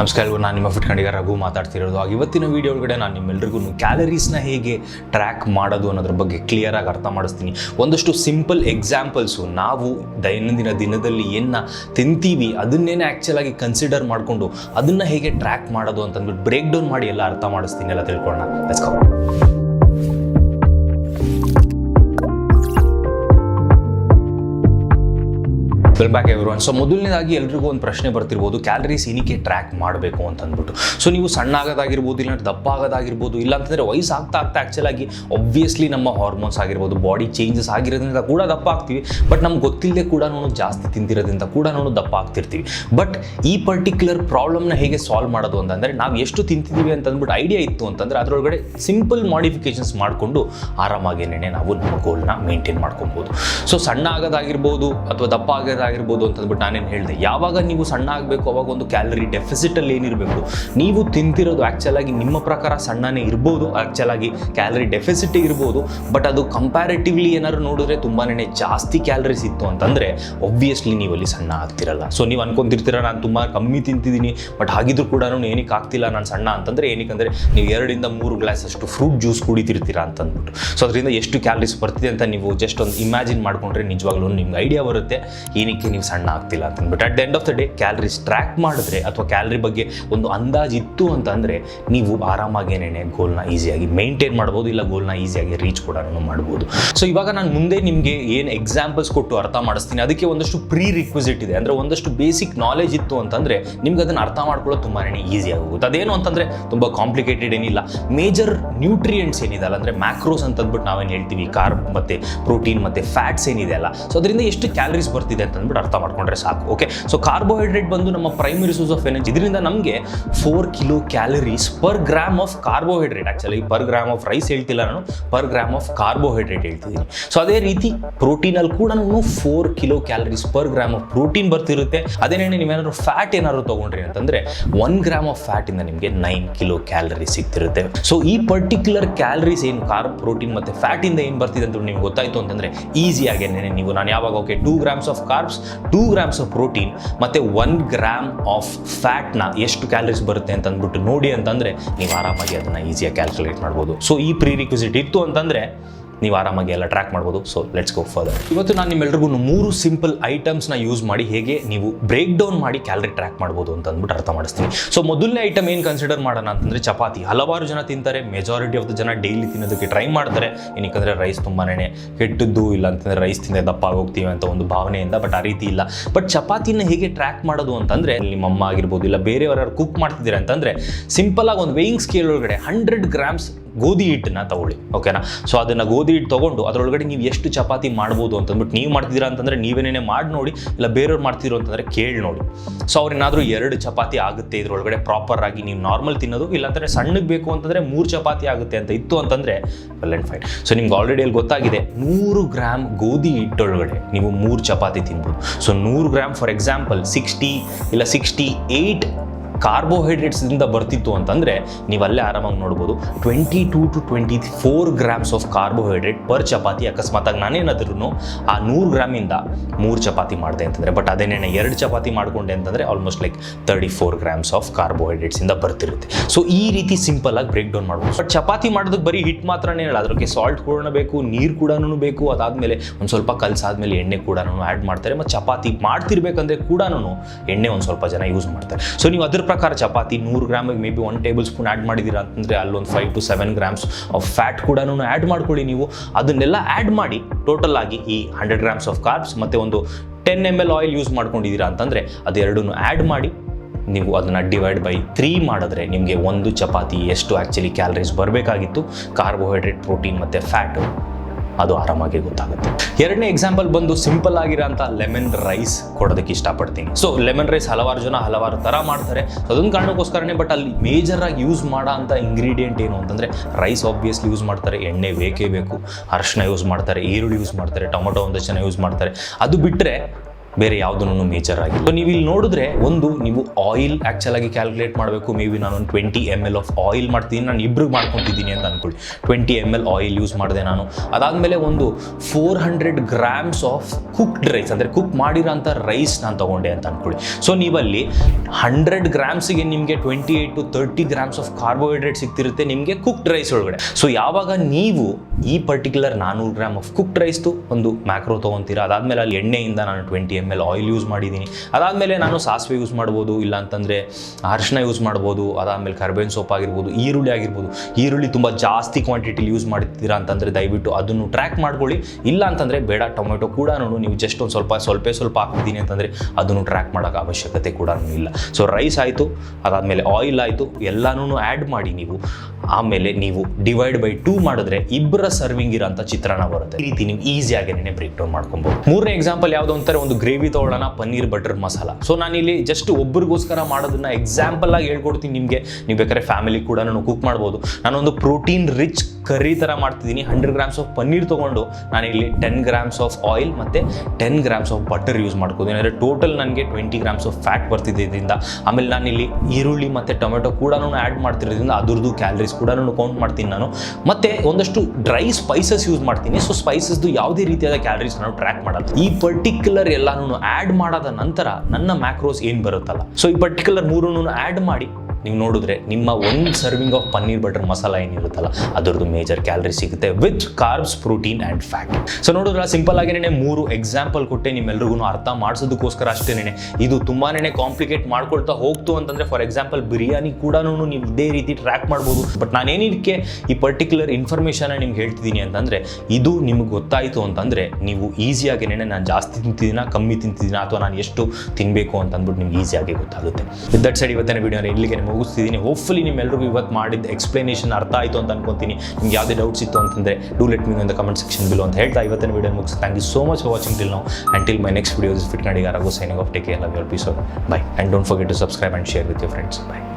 ನಮಸ್ಕಾರ ನಾನು ನಿಮ್ಮ ಫಿಟ್ಕಂಡಿಗ ರಘು ಮಾತಾಡ್ತಿರೋದು. ಆಗ ಇವತ್ತಿನ ವೀಡಿಯೋ ಒಳಗಡೆ ನಾನು ನಿಮ್ಮೆಲ್ರಿಗೂ ಕ್ಯಾಲರೀಸ್ನ ಹೇಗೆ ಟ್ರ್ಯಾಕ್ ಮಾಡೋದು ಅನ್ನೋದ್ರ ಬಗ್ಗೆ ಕ್ಲಿಯರಾಗಿ ಅರ್ಥ ಮಾಡಿಸ್ತೀನಿ. ಒಂದಷ್ಟು ಸಿಂಪಲ್ ಎಕ್ಸಾಂಪಲ್ಸು ನಾವು ದೈನಂದಿನ ದಿನದಲ್ಲಿ ಏನ ತಿಂತೀವಿ, ಅದನ್ನೇನೆ ಆ್ಯಕ್ಚುಲ್ ಆಗಿ ಕನ್ಸಿಡರ್ ಮಾಡಿಕೊಂಡು ಅದನ್ನು ಹೇಗೆ ಟ್ರ್ಯಾಕ್ ಮಾಡೋದು ಅಂತಂದ್ಬಿಟ್ಟು ಬ್ರೇಕ್ ಡೌನ್ ಮಾಡಿ ಎಲ್ಲ ಅರ್ಥ ಮಾಡಿಸ್ತೀನಿ, ಎಲ್ಲ ತಿಳ್ಕೊಳ್ಳೋಣ. Let's go. Well back everyone so ಮೊದಲನೇದಾಗಿ ಎಲ್ರಿಗೂ ಒಂದು ಪ್ರಶ್ನೆ ಬರ್ತಿರ್ಬೋದು ಕ್ಯಾಲರೀಸ್ ಏನಕ್ಕೆ ಟ್ರ್ಯಾಕ್ ಮಾಡಬೇಕು ಅಂತ ಅಂದ್ಬಿಟ್ಟು ಸೊ ನೀವು ಸಣ್ಣ ಆಗೋದಾಗಿರ್ಬೋದು ಇಲ್ಲ ದಪ್ಪ ಆಗೋದಾಗಿರ್ಬೋದು ಇಲ್ಲ ಅಂತಂದರೆ ವಯಸ್ಸು ಆಗ್ತಾ ಆಗ್ತಾ ಆ್ಯಕ್ಚುಲ್ ಆಗಿ ಒಬ್ವಿಯಸ್ಲಿ ನಮ್ಮ ಹಾರ್ಮೋನ್ಸ್ ಆಗಿರ್ಬೋದು ಬಾಡಿ ಚೇಂಜಸ್ ಆಗಿರೋದ್ರಿಂದ ಕೂಡ ದಪ್ಪ ಆಗ್ತೀವಿ ಬಟ್ ನಮ್ಗೆ ಗೊತ್ತಿಲ್ಲದೆ ಕೂಡ ನಾವು ಜಾಸ್ತಿ ತಿಂದಿರೋದ್ರಿಂದ ಕೂಡ ನಾವು ದಪ್ಪ ಆಗ್ತಿರ್ತೀವಿ ಬಟ್ ಈ ಪರ್ಟಿಕ್ಯುಲರ್ ಪ್ರಾಬ್ಲಮ್ನ ಹೇಗೆ ಸಾಲ್ವ್ ಮಾಡೋದು ಅಂತಂದರೆ, ನಾವು ಎಷ್ಟು ತಿಂತಿದ್ದೀವಿ ಅಂತ ಅಂದ್ಬಿಟ್ಟು ಐಡಿಯಾ ಇತ್ತು ಅಂತಂದರೆ, ಅದರೊಳಗಡೆ ಸಿಂಪಲ್ ಮಾಡಿಫಿಕೇಷನ್ಸ್ ಮಾಡಿಕೊಂಡು ಆರಾಮಾಗೇನೆ ನಾವು ನಮ್ಮ ಗೋಲ್ನ ಮೇಂಟೈನ್ ಮಾಡ್ಕೊಬೋದು. ಸೊ ಸಣ್ಣ ಆಗೋದಾಗಿರ್ಬೋದು ಅಥವಾ ದಪ್ಪ ಆಗೋದಾಗಿರ್ಬೋದು ಅಂತಂದ್ಬಿಟ್ಟು ನಾನೇನು ಹೇಳಿದೆ, ಯಾವಾಗ ನೀವು ಸಣ್ಣ ಆಗಬೇಕು, ಅವಾಗ ಒಂದು ಕ್ಯಾಲರಿ ಡೆಫಿಸಿಟಲ್ಲಿ ಏನಿರಬೇಕು, ನೀವು ತಿಂತಿರೋದು ಆ್ಯಕ್ಚುಲಾಗಿ ನಿಮ್ಮ ಪ್ರಕಾರ ಸಣ್ಣನೇ ಇರ್ಬೋದು ಆ್ಯಕ್ಚುಲಾಗಿ ಕ್ಯಾಲರಿ ಡೆಫಿಸಿಟ್ ಇರ್ಬೋದು ಬಟ್ ಅದು ಕಂಪ್ಯಾರಿಟಿವ್ಲಿ ಏನಾದ್ರು ನೋಡಿದ್ರೆ ತುಂಬಾ ಜಾಸ್ತಿ ಕ್ಯಾಲರೀಸ್ ಇತ್ತು ಅಂತಂದರೆ ಒಬ್ವಿಯಸ್ಲಿ ನೀವು ಅಲ್ಲಿ ಸಣ್ಣ ಆಗ್ತಿರಲ್ಲ. ಸೊ ನೀವು ಅನ್ಕೊಂತಿರ್ತೀರ, ನಾನು ತುಂಬ ಕಮ್ಮಿ ತಿಂತಿದ್ದೀನಿ ಬಟ್ ಹಾಗಿದ್ರು ಕೂಡ ಏನಕ್ಕೆ ಆಗ್ತಿಲ್ಲ ನಾನು ಸಣ್ಣ ಅಂತಂದರೆ, ಏನಕ್ಕಂದರೆ ನೀವು ಎರಡಿಂದ ಮೂರು ಗ್ಲಾಸ್ ಅಷ್ಟು ಫ್ರೂಟ್ ಜ್ಯೂಸ್ ಕುಡಿತಿರ್ತೀರಾ ಅಂತಂದ್ಬಿಟ್ಟು. ಸೊ ಅದರಿಂದ ಎಷ್ಟು ಕ್ಯಾಲರೀಸ್ ಬರ್ತಿದೆ ಅಂತ ನೀವು ಜಸ್ಟ್ ಒಂದು ಇಮ್ಯಾಜಿನ್ ಮಾಡ್ಕೊಂಡ್ರೆ ನಿಜವಾಗ್ಲೂ ನಿಮ್ಗೆ ಐಡಿಯಾ ಬರುತ್ತೆ, ಏನಕ್ಕೆ ನೀವು ಸಣ್ಣ ಆಗ್ತಿಲ್ಲ ಅಂತಂದ್ಬಿಟ್ಟು at the end of the day calories track ಮಾಡಿದ್ರೆ ಅಥವಾ ಕ್ಯಾಲರಿ ಬಗ್ಗೆ ಒಂದು ಅಂದಾಜು ಇತ್ತು ಅಂತ ಅಂದರೆ ನೀವು ಆರಾಮಾಗೇನೆ ಗೋಲ್ನ ಈಸಿಯಾಗಿ ಮೇಂಟೈನ್ ಮಾಡ್ಬೋದು ಇಲ್ಲ ಗೋಲ್ನ ಈಸಿಯಾಗಿ ರೀಚ್ ಕೂಡ ಮಾಡ್ಬೋದು. ಸೊ ಇವಾಗ ನಾನು ಮುಂದೆ ನಿಮಗೆ ಏನು ಎಕ್ಸಾಂಪಲ್ಸ್ ಕೊಟ್ಟು ಅರ್ಥ ಮಾಡಿಸ್ತೀನಿ. ಅದಕ್ಕೆ ಒಂದಷ್ಟು ಪ್ರೀ ರಿಕ್ವಿಸಿಟ್ ಇದೆ. ಅಂದರೆ ಒಂದಷ್ಟು ಬೇಸಿಕ್ ನಾಲೆಜ್ ಇತ್ತು ಅಂತಂದರೆ ನಿಮ್ಗೆ ಅದನ್ನು ಅರ್ಥ ಮಾಡ್ಕೊಳ್ಳೋದು ತುಂಬಾ ಈಸಿ ಆಗುತ್ತೆ ಅದೇನು ಅಂತಂದರೆ ತುಂಬ ಕಾಂಪ್ಲಿಕೇಟೆಡ್ ಏನಿಲ್ಲ. ಮೇಜರ್ ನ್ಯೂಟ್ರಿಯೆಂಟ್ಸ್ ಏನಿದಲ್ಲ ಅಂದರೆ ಮ್ಯಾಕ್ರೋಸ್ ಅಂತ ಅಂದ್ಬಿಟ್ಟು ನಾವೇನು ಹೇಳ್ತೀವಿ ಕಾರ್ಬ್ ಮತ್ತು ಪ್ರೋಟೀನ್ ಮತ್ತು ಫ್ಯಾಟ್ಸ್ ಏನಿದೆ ಅಲ್ಲ. ಸೊ ಅದರಿಂದ ಎಷ್ಟು ಕ್ಯಾಲರೀಸ್ ಬರ್ತಿದೆ ಅಂತ ಅಂದ್ಬಿಟ್ಟು ಅರ್ಥ ಮಾಡ್ಕೊಂಡ್ರೆ ಸಾಕು ಓಕೆ ಸೊ ಕಾರ್ಬೋಹೈಡ್ರೇಟ್ ಬಂದು ನಮ್ಮ ಪ್ರೈಮರಿ ಸೋರ್ಸ್ ಆಫ್ ಎನರ್ಜಿ ಇದರಿಂದ ನಮಗೆ four kilo calories per gram of carbohydrate actually per gram of rice ಹೇಳ್ತಿಲ್ಲ ನಾನು ಪರ್ ಗ್ರಾಮ್ ಆಫ್ ಕಾರ್ಬೋಹೈಡ್ರೇಟ್ ಹೇಳ್ತಿದ್ದೀನಿ. ಸೊ ಅದೇ ರೀತಿ ಪ್ರೋಟೀನಲ್ಲಿ ಕೂಡ ನಾನು four kilo calories per gram of protein ಬರ್ತಿರುತ್ತೆ. ಅದೇನೇ ನೀವೇನಾದ್ರು ಫ್ಯಾಟ್ ಏನಾದ್ರು ತೊಗೊಂಡ್ರಿ ಅಂತಂದರೆ ಒನ್ ಗ್ರಾಮ್ ಆಫ್ ಫ್ಯಾಟಿಂದ ನಿಮಗೆ ನೈನ್ ಕಿಲೋ ಕ್ಯಾಲರಿ ಸಿಗ್ತಿರುತ್ತೆ. ಸೊ ಈ ಪರ್ಟಿಕ್ಯುಲರ್ ಕ್ಯಾಲರೀಸ್ ಏನು ಕಾರ್ಬ್ ಪ್ರೋಟೀನ್ ಮತ್ತು ಫ್ಯಾಟಿಂದ ಏನು ಬರ್ತಿದೆ ಅಂತ ನಿಮ್ಗೆ ಗೊತ್ತಾಯಿತು ಅಂತಂದರೆ ಈಸಿಯಾಗೇನೆ ನೀವು. ನಾನು ಯಾವಾಗ okay two grams of carbs two grams of protein ಮತ್ತು ಒನ್ ಗ್ರಾಮ್ ಆಫ್ ಫ್ಯಾಟ್ನ ಎಷ್ಟು ಕ್ಯಾಲರೀಸ್ ಬರುತ್ತೆ ಅಂತ ಅಂದ್ಬಿಟ್ಟು ನೋಡಿ ಅಂತಂದರೆ ನೀವು ಆರಾಮಾಗಿ ಅದನ್ನು ಈಸಿಯಾಗಿ ಕ್ಯಾಲ್ಕುಲೇಟ್ ಮಾಡ್ಬೋದು. ಸೊ ಈ ಪ್ರೀ ರಿಕ್ವಿಸಿಟ್ ಇತ್ತು ಅಂತಂದರೆ ನೀವು ಆರಾಮಾಗಿ ಎಲ್ಲ ಟ್ರ್ಯಾಕ್ ಮಾಡ್ಬೋದು. ಸೊ ಲೆಟ್ಸ್ ಗೋ ಫರ್ದರ್ ಇವತ್ತು ನಾನು ನಿಮ್ಮೆಲ್ರಿಗೂ ಮೂರು ಸಿಂಪಲ್ ಐಟಮ್ಸ್ನ ಯೂಸ್ ಮಾಡಿ ಹೇಗೆ ನೀವು ಬ್ರೇಕ್ ಡೌನ್ ಮಾಡಿ ಕ್ಯಾಲರಿ ಟ್ರ್ಯಾಕ್ ಮಾಡ್ಬೋದು ಅಂತ ಅಂದ್ಬಿಟ್ಟು ಅರ್ಥ ಮಾಡಿಸ್ತೀನಿ. ಸೊ ಮೊದಲನೇ ಐಟಮ್ ಏನು ಕನ್ಸಿಡರ್ ಮಾಡೋಣ ಅಂತಂದರೆ ಚಪಾತಿ. ಹಲವಾರು ಜನ ತಿಂತಾರೆ ಮೆಜಾರಿಟಿ ಆಫ್ ದ ಜನ ಡೈಲಿ ತಿನ್ನೋದಕ್ಕೆ ಟ್ರೈ ಮಾಡ್ತಾರೆ. ಏನಕ್ಕಂದರೆ ರೈಸ್ ತುಂಬಾನೇ ಕೆಟ್ಟದ್ದು, ಇಲ್ಲ ಅಂತಂದರೆ ರೈಸ್ ತಿಂದರೆ ದಪ್ಪ ಆಗೋಗ್ತೀವಿ ಅಂತ ಒಂದು ಭಾವನೆಯಿಂದ ಬಟ್ ಆ ರೀತಿ ಇಲ್ಲ. ಬಟ್ ಚಪಾತಿನ ಹೇಗೆ ಟ್ರ್ಯಾಕ್ ಮಾಡೋದು ಅಂತಂದರೆ ನಿಮ್ಮ ಅಮ್ಮ ಆಗಿರ್ಬೋದು, ಇಲ್ಲ ಬೇರೆಯವರು ಕುಕ್ ಮಾಡ್ತಿದ್ದೀರಾ ಅಂತಂದರೆ ಆಗಿ ಒಂದು ವೇಯಿಂಗ್ ಸ್ಕೇಲ್ ಒಳಗಡೆ ಹಂಡ್ರೆಡ್ ಗ್ರಾಮ್ಸ್ ಗೋಧಿ ಹಿಟ್ಟನ್ನ ತಗೊಳ್ಳಿ ಓಕೆನಾ ಸೊ ಅದನ್ನು ಗೋಧಿ ಹಿಟ್ಟು ತೊಗೊಂಡು ಅದರೊಳಗಡೆ ನೀವು ಎಷ್ಟು ಚಪಾತಿ ಮಾಡ್ಬೋದು ಅಂತಂದ್ಬಿಟ್ಟು ನೀವು ಮಾಡ್ತಿದ್ದೀರಾ ಅಂತಂದರೆ ನೀವೇನೇ ಮಾಡಿ ನೋಡಿ, ಇಲ್ಲ ಬೇರೆಯವ್ರು ಮಾಡ್ತಿರೋ ಅಂತಂದರೆ ಕೇಳಿ ನೋಡಿ. ಸೊ ಅವ್ರೇನಾದರೂ ಎರಡು ಚಪಾತಿ ಆಗುತ್ತೆ ಇದರೊಳಗಡೆ ಪ್ರಾಪರ್ ಆಗಿ ನೀವು ನಾರ್ಮಲ್ ತಿನ್ನೋದು, ಇಲ್ಲಾಂದರೆ ಸಣ್ಣಗೆ ಬೇಕು ಅಂತಂದರೆ ಮೂರು ಚಪಾತಿ ಆಗುತ್ತೆ ಅಂತ ಇತ್ತು ಅಂತಂದರೆ ವೆಲ್ ಆ್ಯಂಡ್ ಫೈನ್ ಸೊ ನಿಮ್ಗೆ ಆಲ್ರೆಡಿ ಅಲ್ಲಿ ಗೊತ್ತಾಗಿದೆ ನೂರು ಗ್ರಾಮ್ ಗೋಧಿ ಹಿಟ್ಟೊಳಗಡೆ ನೀವು ಮೂರು ಚಪಾತಿ ತಿನ್ಬೋದು. ಸೊ ನೂರು ಗ್ರಾಮ್ ಫಾರ್ ಎಕ್ಸಾಂಪಲ್ ಸಿಕ್ಸ್ಟಿ ಇಲ್ಲ ಸಿಕ್ಸ್ಟಿ ಏಯ್ಟ್ ಕಾರ್ಬೋಹೈಡ್ರೇಟ್ಸ್ದಿಂದ ಬರ್ತಿತ್ತು ಅಂತಂದರೆ ನೀವು ಅಲ್ಲೇ ಆರಾಮಾಗಿ ನೋಡ್ಬೋದು. Twenty two to twenty four grams of carbohydrate per chapati. ಅಕಸ್ಮಾತಾಗಿ ನಾನೇನಾದ್ರೂ ಆ ನೂರು ಗ್ರಾಮಿಂದ ಮೂರು ಚಪಾತಿ ಮಾಡಿದೆ ಅಂತಂದರೆ ಬಟ್ ಅದೇನೇನೆ ಎರಡು ಚಪಾತಿ ಮಾಡಿಕೊಂಡೆ ಅಂತಂದರೆ almost like thirty four grams of ಕಾರ್ಬೋಹೈಡ್ರೇಟ್ಸಿಂದ ಬರ್ತಿರುತ್ತೆ. ಸೊ ಈ ರೀತಿ ಸಿಂಪಲ್ ಆಗಿ ಬ್ರೇಕ್ ಡೌನ್ ಮಾಡ್ಬೋದು. ಬಟ್ ಚಪಾತಿ ಮಾಡೋದಕ್ಕೆ ಬರೀ ಹಿಟ್ ಮಾತ್ರನೇ ಹೇಳ ಅದಕ್ಕೆ ಸಾಲ್ಟ್ ಕೂಡ ಬೇಕು, ನೀರು ಕೂಡ ಬೇಕು, ಅದಾದಮೇಲೆ ಒಂದು ಸ್ವಲ್ಪ ಕಲಸಾದ್ಮೇಲೆ ಎಣ್ಣೆ ಕೂಡ ಆ್ಯಡ್ ಮಾಡ್ತಾರೆ. ಮತ್ತು ಚಪಾತಿ ಮಾಡ್ತಿರ್ಬೇಕಂದ್ರೆ ಕೂಡ ಎಣ್ಣೆ ಒಂದು ಸ್ವಲ್ಪ ಜನ ಯೂಸ್ ಮಾಡ್ತಾರೆ. ಸೊ ನೀವು ಅದ್ರ ಪ್ರಕಾರ ಚಪಾತಿ ನೂರು ಗ್ರಾಮಿಗೆ maybe one tablespoon add ಮಾಡಿದ್ದೀರಾ ಅಂತಂದರೆ ಅಲ್ಲೊಂದು five to seven grams of fat ಕೂಡ ಆ್ಯಡ್ ಮಾಡ್ಕೊಳ್ಳಿ ನೀವು. ಅದನ್ನೆಲ್ಲ ಆ್ಯಡ್ ಮಾಡಿ ಟೋಟಲ್ ಆಗಿ ಈ ಹಂಡ್ರೆಡ್ ಗ್ರಾಮ್ಸ್ ಆಫ್ ಕಾರ್ಬ್ಸ್ ಮತ್ತು ಒಂದು ten M L oil use ಮಾಡ್ಕೊಂಡಿದ್ದೀರಾ ಅಂತಂದರೆ ಅದೆರಡನ್ನೂ ಆ್ಯಡ್ ಮಾಡಿ ನೀವು ಅದನ್ನು ಡಿವೈಡ್ ಬೈ ತ್ರೀ ಮಾಡಿದ್ರೆ ನಿಮಗೆ ಒಂದು ಚಪಾತಿ ಎಷ್ಟು ಆ್ಯಕ್ಚುಲಿ ಕ್ಯಾಲರೀಸ್ ಬರಬೇಕಾಗಿತ್ತು ಕಾರ್ಬೋಹೈಡ್ರೇಟ್ ಪ್ರೋಟೀನ್ ಮತ್ತು ಫ್ಯಾಟು ಅದು ಆರಾಮಾಗಿ ಗೊತ್ತಾಗುತ್ತೆ. ಎರಡನೇ ಎಕ್ಸಾಂಪಲ್ ಬಂದು ಸಿಂಪಲ್ ಆಗಿರೋಂಥ ಲೆಮನ್ ರೈಸ್ ಕೊಡೋದಕ್ಕೆ ಇಷ್ಟಪಡ್ತೀನಿ. ಸೊ ಲೆಮನ್ ರೈಸ್ ಹಲವಾರು ಜನ ಹಲವಾರು ಥರ ಮಾಡ್ತಾರೆ. ಅದೊಂದು ಕಾರಣಕ್ಕೋಸ್ಕರನೇ ಬಟ್ ಅಲ್ಲಿ ಮೇಜರ್ ಆಗಿ ಯೂಸ್ ಮಾಡೋ ಅಂಥ ಇಂಗ್ರೀಡಿಯೆಂಟ್ ಏನು ಅಂತಂದರೆ ರೈಸ್ ಆಬ್ವಿಯಸ್ಲಿ ಯೂಸ್ ಮಾಡ್ತಾರೆ. ಎಣ್ಣೆ ಬೇಕೇ ಬೇಕು. ಅರಶಿನ ಯೂಸ್ ಮಾಡ್ತಾರೆ. ಈರುಳ್ಳಿ ಯೂಸ್ ಮಾಡ್ತಾರೆ. ಟೊಮೊಟೊ ಒಂದಷ್ಟು ಜನ ಯೂಸ್ ಮಾಡ್ತಾರೆ. ಅದು ಬಿಟ್ಟರೆ ಬೇರೆ ಯಾವುದನ್ನು ಮೇಜರ್ ಆಗಿ ಸೊ ನೀವು ಇಲ್ಲಿ ನೋಡಿದ್ರೆ ಒಂದು, ನೀವು ಆಯಿಲ್ ಆ್ಯಕ್ಚುಲ್ ಆಗಿ ಕ್ಯಾಲ್ಕುಲೇಟ್ ಮಾಡಬೇಕು. ಮೇ ಬಿ ನಾನು ಒಂದು twenty M L of oil ಮಾಡ್ತೀನಿ. ನಾನು ಇಬ್ಬರು ಮಾಡ್ಕೊತಿದ್ದೀನಿ ಅಂತ ಅನ್ಕೊಳ್ಳಿ. Twenty M L oil use ಮಾಡಿದೆ ನಾನು. ಅದಾದಮೇಲೆ ಒಂದು four hundred grams of cooked rice ಅಂದರೆ ಕುಕ್ ಮಾಡಿರೋಂಥ ರೈಸ್ ನಾನು ತೊಗೊಂಡೆ ಅಂತ ಅನ್ಕೊಳ್ಳಿ. ಸೊ ನೀವಲ್ಲಿ ಹಂಡ್ರೆಡ್ ಗ್ರಾಮ್ಸಿಗೆ ನಿಮಗೆ twenty eight to thirty grams of carbohydrate ಸಿಗ್ತಿರುತ್ತೆ ನಿಮಗೆ ಕುಕ್ಡ್ ರೈಸ್ ಒಳಗಡೆ. ಸೊ ಯಾವಾಗ ನೀವು ಈ ಪರ್ಟಿಕ್ಯುಲರ್ ನಾನ್ನೂರು ಗ್ರಾಮ್ ಆಫ್ ಕುಕ್ಡ್ ರೈಸ್ದು ಒಂದು ಮ್ಯಾಕ್ರೋ ತೊಗೊತೀರಾ, ಅದಾದಮೇಲೆ ಅಲ್ಲಿ ಎಣ್ಣೆಯಿಂದ ನಾನು twenty M L oil use ಮಾಡಿದ್ದೀನಿ. ಅದಾದಮೇಲೆ ನಾನು ಸಾಸಿವೆ ಯೂಸ್ ಮಾಡ್ಬೋದು ಇಲ್ಲ ಅಂತಂದರೆ ಅರಿಶಿನ ಯೂಸ್ ಮಾಡ್ಬೋದು, ಅದಾದಮೇಲೆ ಕರ್ಬೇವಿನ ಸೊಪ್ಪು ಆಗಿರ್ಬೋದು, ಈರುಳ್ಳಿ ಆಗಿರ್ಬೋದು. ಈರುಳ್ಳಿ ತುಂಬ ಜಾಸ್ತಿ ಕ್ವಾಂಟಿಟಿಲಿ ಯೂಸ್ ಮಾಡ್ತೀರಾ ಅಂತಂದರೆ ದಯವಿಟ್ಟು ಅದನ್ನು ಟ್ರ್ಯಾಕ್ ಮಾಡ್ಕೊಳ್ಳಿ. ಇಲ್ಲ ಅಂತಂದರೆ ಬೇಡ, ಟೊಮೆಟೊ ಕೂಡ ನೀವು ಜಸ್ಟ್ ಒಂದು ಸ್ವಲ್ಪ ಸ್ವಲ್ಪ ಸ್ವಲ್ಪ ಹಾಕಿದ್ದೀನಿ ಅಂತಂದರೆ ಅದನ್ನು ಟ್ರ್ಯಾಕ್ ಮಾಡೋಕ್ಕೆ ಅವಶ್ಯಕತೆ ಕೂಡ ಇಲ್ಲ. ಸೊ ರೈಸ್ ಆಯಿತು, ಅದಾದಮೇಲೆ ಆಯಿಲ್ ಆಯಿತು ಎಲ್ಲನೂ ಆ್ಯಡ್ ಮಾಡಿ ನೀವು. ಆಮೇಲೆ ನೀವು ಡಿವೈಡ್ ಬೈ ಟೂ ಮಾಡಿದ್ರೆ ಇಬ್ಬರ ಸರ್ವಿಂಗ್ ಇರೋಂಥ ಚಿತ್ರಾನ್ನ ಬರುತ್ತೆ. ಈ ರೀತಿ ನೀವು ಈಸಿಯಾಗಿ ನೆನೆ ಬ್ರೇಕ್ ಡೌನ್ ಮಾಡ್ಕೊಬೋದು. ಮೂರನೇ ಎಕ್ಸಾಂಪಲ್ ಯಾವುದು ಅಂತಾರೆ, ಒಂದು ಗ್ರೇವಿ ತೊಗೊಳ್ಳೋಣ, ಪನ್ನೀರ್ ಬಟರ್ ಮಸಾಲ. ಸೊ ನಾನಿಲ್ಲಿ ಜಸ್ಟ್ ಒಬ್ಬರಿಗೋಸ್ಕರ ಮಾಡೋದನ್ನ ಎಕ್ಸಾಂಪಲ್ ಆಗಿ ಹೇಳ್ಕೊಡ್ತೀನಿ ನಿಮಗೆ. ನೀವು ಬೇಕಾದ್ರೆ ಫ್ಯಾಮಿಲಿ ಕೂಡ ನಾನು ಕುಕ್ ಮಾಡ್ಬೋದು. ನಾನೊಂದು ಪ್ರೋಟೀನ್ ರಿಚ್ ಕರಿ ಥರ ಮಾಡ್ತಿದ್ದೀನಿ ಹಂಡ್ರೆಡ್ ಗ್ರಾಮ್ಸ್ ಆಫ್ ಪನ್ನೀರ್ ತೊಗೊಂಡು ನಾನಿಲ್ಲಿ ಟೆನ್ ಗ್ರಾಮ್ಸ್ ಆಫ್ ಆಯಿಲ್ ಮತ್ತು ten grams of butter use ಮಾಡ್ಕೋತೀನಿ ಅಂದರೆ ಟೋಟಲ್ ನನಗೆ ಟ್ವೆಂಟಿ ಗ್ರಾಮ್ಸ್ ಆಫ್ ಫ್ಯಾಟ್ ಬರ್ತಿದೆ ಇದರಿಂದ ಆಮೇಲೆ ನಾನಿಲ್ಲಿ ಈರುಳ್ಳಿ ಮತ್ತು ಟೊಮೆಟೊ ಕೂಡ ಆ್ಯಡ್ ಮಾಡ್ತಿರೋದ್ರಿಂದ ಅದ್ರದ್ದು ಕ್ಯಾಲರೀಸ್ ಕೂಡ ಕೌಂಟ್ ಮಾಡ್ತೀನಿ ನಾನು. ಮತ್ತು ಒಂದಷ್ಟು ಡ್ರೈ ಸ್ಪೈಸಸ್ ಯೂಸ್ ಮಾಡ್ತೀನಿ. ಸೊ ಸ್ಪೈಸಸ್ದು ಯಾವುದೇ ರೀತಿಯಾದ ಕ್ಯಾಲರೀಸ್ ನಾನು ಟ್ರ್ಯಾಕ್ ಮಾಡಲ್ಲ. ಈ ಪರ್ಟಿಕ್ಯುಲರ್ ಎಲ್ಲನೂ ಆ್ಯಡ್ ಮಾಡಾದ ನಂತರ ನನ್ನ ಮ್ಯಾಕ್ರೋಸ್ ಏನು ಬರುತ್ತಲ್ಲ? ಸೊ ಈ ಪರ್ಟಿಕ್ಯುಲರ್ ಮೂರನ್ನು ಆ್ಯಡ್ ಮಾಡಿ ನೀವು ನೋಡಿದ್ರೆ ನಿಮ್ಮ ಒಂದು serving of paneer butter masala ಏನಿರುತ್ತಲ್ಲ, ಅದರದ್ದು ಮೇಜರ್ ಕ್ಯಾಲರಿ ಸಿಗುತ್ತೆ with carbs protein and fat so ನೋಡಿದ್ರೆ ಸಿಂಪಲ್ ಆಗಿನೇ ಮೂರು ಎಕ್ಸಾಂಪಲ್ ಕೊಟ್ಟೆ ನಿಮ್ಮೆಲ್ರಿಗೂ ಅರ್ಥ ಮಾಡಿಸೋದಕ್ಕೋಸ್ಕರ ಅಷ್ಟೇನೆ ಇದು ತುಂಬಾನೇ ಕಾಂಪ್ಲಿಕೇಟ್ ಮಾಡ್ಕೊಳ್ತಾ ಹೋಗ್ತು ಅಂತಂದ್ರೆ ಫಾರ್ ಎಕ್ಸಾಂಪಲ್ ಬಿರಿಯಾನಿ ಕೂಡ ನೀವು ಇದೇ ರೀತಿ ಟ್ರ್ಯಾಕ್ ಮಾಡ್ಬೋದು. ಬಟ್ ನಾನೇನಿದಕ್ಕೆ ಈ ಪರ್ಟಿಕ್ಯುಲರ್ ಇನ್ಫಾರ್ಮೇಷನ್ನ ನಿಮ್ಗೆ ಹೇಳ್ತಿದ್ದೀನಿ ಅಂತಂದ್ರೆ, ಇದು ನಿಮ್ಗೆ ಗೊತ್ತಾಯಿತು ಅಂತಂದ್ರೆ, ನೀವು ಈಸಿಯಾಗೇನೆ ನಾನು ಜಾಸ್ತಿ ತಿಂತಿದ್ದೀನ, ಕಮ್ಮಿ ತಿಂತಿದ್ದೀನ, ಅಥವಾ ನಾನು ಎಷ್ಟು ತಿನ್ನಬೇಕು ಅಂತ ಅಂದ್ಬಿಟ್ಟು ನಿಮ್ಗೆ ಈಸಿಯಾಗಿ ಗೊತ್ತಾಗುತ್ತೆ. ವಿತ್ ದಟ್ ಸೈಡ್ ಇವತ್ತಿನ ವಿಡಿಯೋ ಇಲ್ಲಿಗೆ ಮುಗಿಸ್ತಿದ್ದೀನಿ ಹೋಪ್ಫುಲಿ ನಿಮ್ಮೆಲ್ಲರಿಗೂ ಇವತ್ತು ಮಾಡಿದ ಎಕ್ಸ್ಪ್ಲನೇಷನ್ ಅರ್ಥ ಆಯಿತು ಅಂತ ಅನ್ಕೊಂತೀನಿ. ನಿಮ್ಗೆ ಯಾವುದೇ ಡೌಟ್ಸ್ ಇತ್ತು ಅಂತಂದರೆ do let mean the comment section below ಅಂತ ಹೇಳ್ತಾ ಇವತ್ತಿನ video ಮುಗಿಸ್. Thank you so much for watching till now and till my next videos fit ನಡಿಗಾರಾಗೋ signing off take ಎಲ್ಲ your peace bye and don't forget to subscribe and share with your friends bye